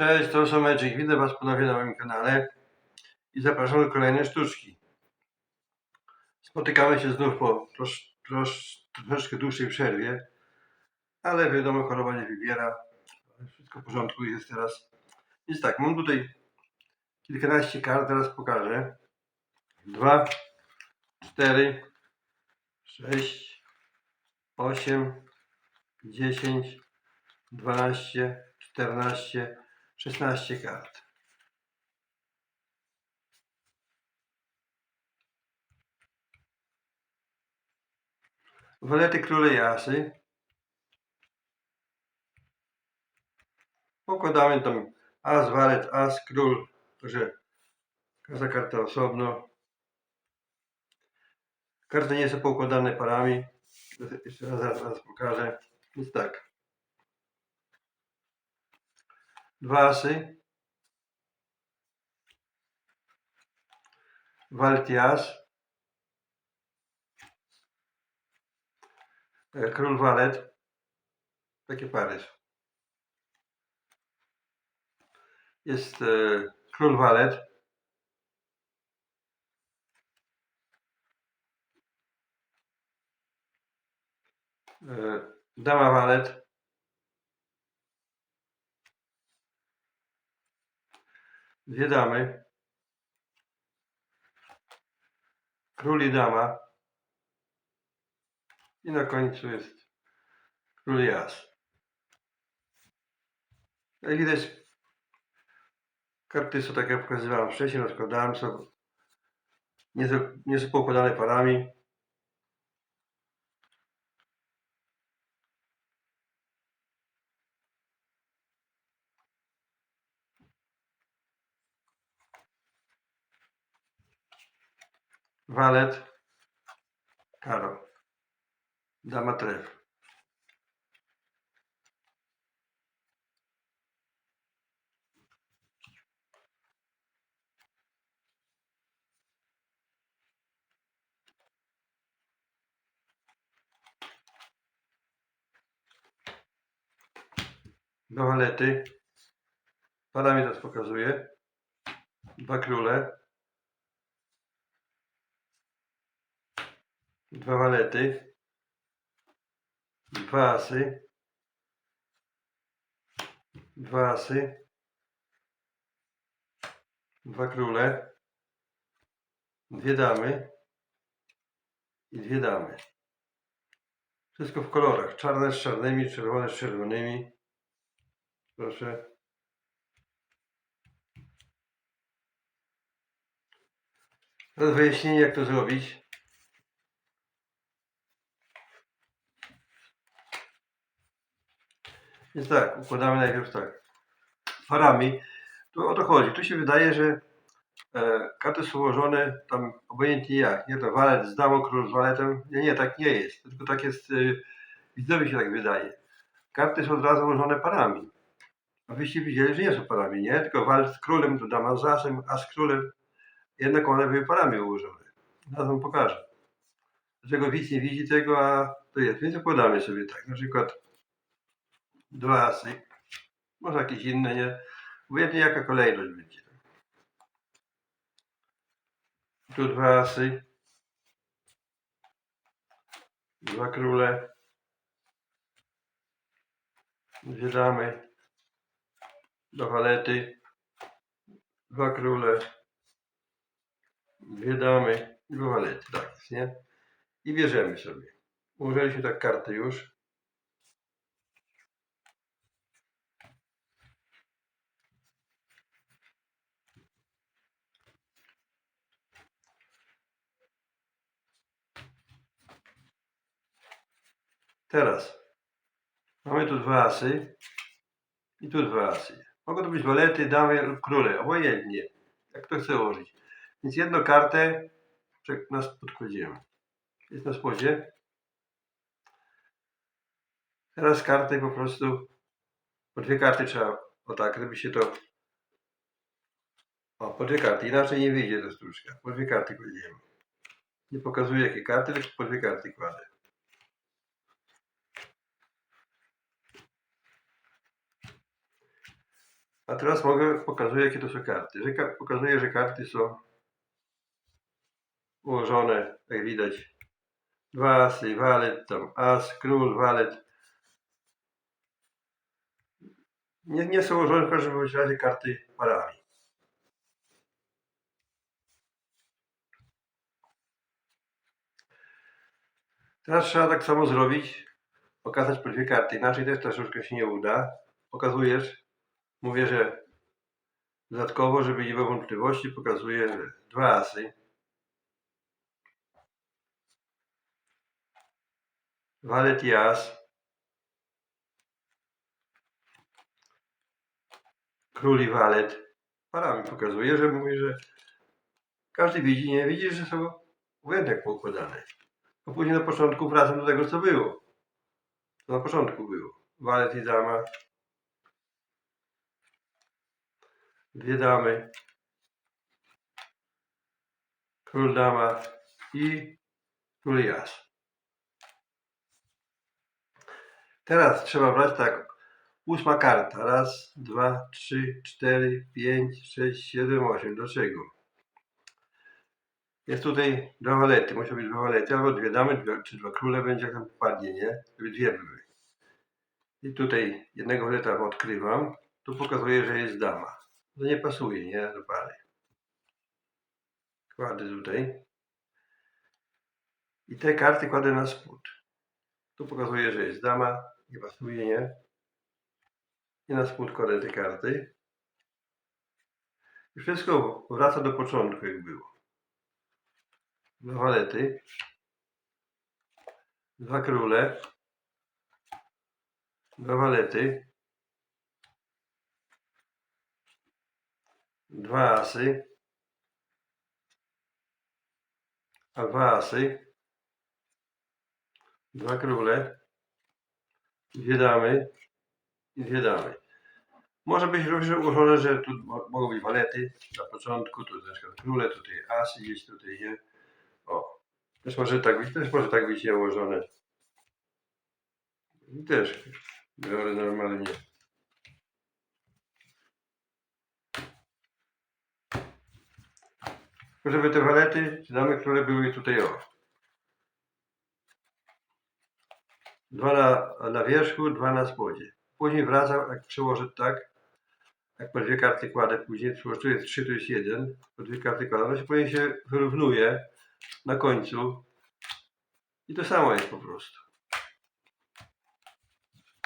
Cześć, to Someczek. Witam Was ponownie na moim kanale i zapraszam do kolejnej sztuczki. Spotykamy się znów po trosz, trosz, troszeczkę dłuższej przerwie, ale wiadomo, choroba nie wybiera. Wszystko w porządku jest teraz. Więc tak, mam tutaj kilkanaście kart, teraz pokażę. Dwa, cztery, sześć, osiem, dziesięć, dwanaście, czternaście, 16 kart. Walety króle jasy. Pokładamy tam as, walet, as, król. Także każda karta osobno. Karty nie są poukładane parami. Jeszcze raz, raz, raz pokażę. Więc tak. Dwa asy. Waltias. E, Król walet. Takie pary są. Jest e, król walet. E, dama walet. Dwie damy. Król i dama. I na końcu jest król i as. Jak widać, karty są tak jak pokazywałem wcześniej, rozkładałem są. Nie są, nie są poukładane parami. Walet. Karo. Dama tref. Dwa walety. Parami teraz pokazuję. Dwa króle. Dwa walety. Dwa asy. Dwa asy. Dwa króle. Dwie damy. I dwie damy. Wszystko w kolorach. Czarne z czarnymi, czerwone z czerwonymi. Proszę. Teraz wyjaśnienie jak to zrobić. Więc tak, układamy najpierw tak. Parami. Tu o to chodzi. Tu się wydaje, że e, karty są ułożone tam obojętnie jak. Nie to walet z damą, król z waletem. Nie, nie, tak nie jest. Tylko tak jest, e, się tak wydaje. Karty są od razu ułożone parami. A wyście widzieli, że nie są parami, nie? Tylko walet z królem, to dama z asem, a z królem. Jednak one były parami ułożone. Zaraz wam pokażę. Dlaczego widz nie widzi tego, a to jest. Więc układamy sobie tak. Na przykład dwa asy. Może jakieś inne, nie? Obojętnie jaka kolejność będzie. Tu dwa asy. Dwa króle. Dwie damy. Dwa walety. Dwa króle. Dwie damy. Dwa walety. Tak jest, nie? I bierzemy sobie. Ułożyliśmy tak karty już. Teraz mamy tu dwa asy i tu dwa asy. Mogą to być walety, damy lub króle, obojętnie, jak to chce ułożyć. Więc jedną kartę na spód. Jest na spodzie. Teraz kartę po prostu, po dwie karty trzeba, o tak, żeby się to, o, po dwie karty, inaczej nie wyjdzie to stróżka. Po dwie karty kładziemy. Nie pokazuję jakie karty, tylko po dwie karty kładę. A teraz mogę, pokazuję jakie to są karty. Pokazuję, że karty są ułożone, jak widać. Dwa asy, walet, tam as, król, walet. Nie, nie są ułożone w każdym razie karty parami. Teraz trzeba tak samo zrobić, pokazać po dwie karty, inaczej też ta sztuczka się nie uda. Pokazujesz, mówię, że dodatkowo, żeby nie było wątpliwości, pokazuję dwa asy. Walet i as. Król i walet. Parami pokazuję, że mówię, że każdy widzi, nie widzi, że są ujęte poukładane. A później na początku wracam do tego, co było. To na początku było. Walet i dama. Dwie damy. Król, dama i król i as. Teraz trzeba brać tak. Ósma karta. Raz, dwa, trzy, cztery, pięć, sześć, siedem, osiem. Do czego? Jest tutaj dwa walety. Muszą być dwa walety, albo dwie damy, dwie, czy dwa króle będzie, jak tam padnie, nie? Żeby dwie były. I tutaj jednego waleta odkrywam. Tu pokazuje, że jest dama. To nie pasuje, nie? Do pary. Kładę tutaj. I te karty kładę na spód. Tu pokazuje, że jest dama. Nie pasuje, nie? I na spód kładę te karty. I wszystko wraca do początku, jak było. Dwa walety. Dwa króle. Dwa walety. Dwa asy. A dwa asy. Dwa króle. Dwie damy. I dwie damy. Może być również ułożone, że tu mo- mogą być walety na początku, tu na przykład króle, tutaj asy gdzieś tutaj, nie? O. Też może tak być, też może tak być nie ułożone. I też biorę normalnie. Żeby te walety, damy, które były tutaj o. Dwa na, na wierzchu, dwa na spodzie. Później wracam, jak przyłożę tak, jak po dwie karty kładę później, tu jest trzy, tu jest jeden, po dwie karty kładę, no się później się wyrównuje na końcu i to samo jest po prostu.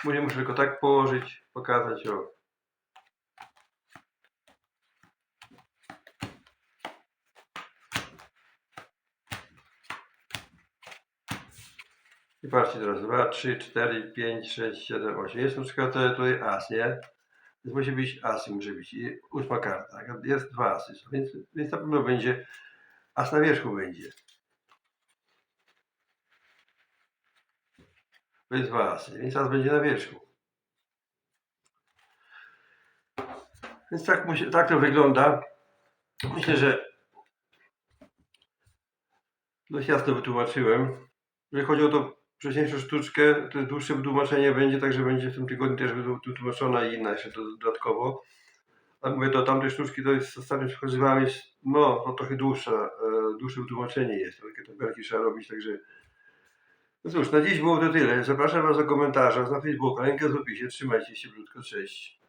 Później muszę tylko tak położyć, pokazać, o. I patrzcie teraz, 2, 3, 4, 5, 6, 7, 8. Jest na przykład e, tutaj as, nie? Więc musi być asy, musi być i ósma karta. Jest dwa asy, więc, więc na pewno będzie, as na wierzchu będzie. To jest dwa asy, więc as będzie na wierzchu. Więc tak, tak to wygląda. Myślę, że dość jasno wytłumaczyłem. Jeżeli chodzi o tą wcześniejszą sztuczkę, to dłuższe wytłumaczenie będzie, także będzie w tym tygodniu też wytłumaczona i inna jeszcze do- dodatkowo. A mówię, do tamtej sztuczki to jest ostatnio przekazywałem jest, no, no trochę dłuższa, e, dłuższe wytłumaczenie jest, takie tabelki trzeba robić, także no cóż, na dziś było to tyle. Zapraszam Was do komentarza na Facebooku, link jest w opisie, trzymajcie się, krótko, cześć.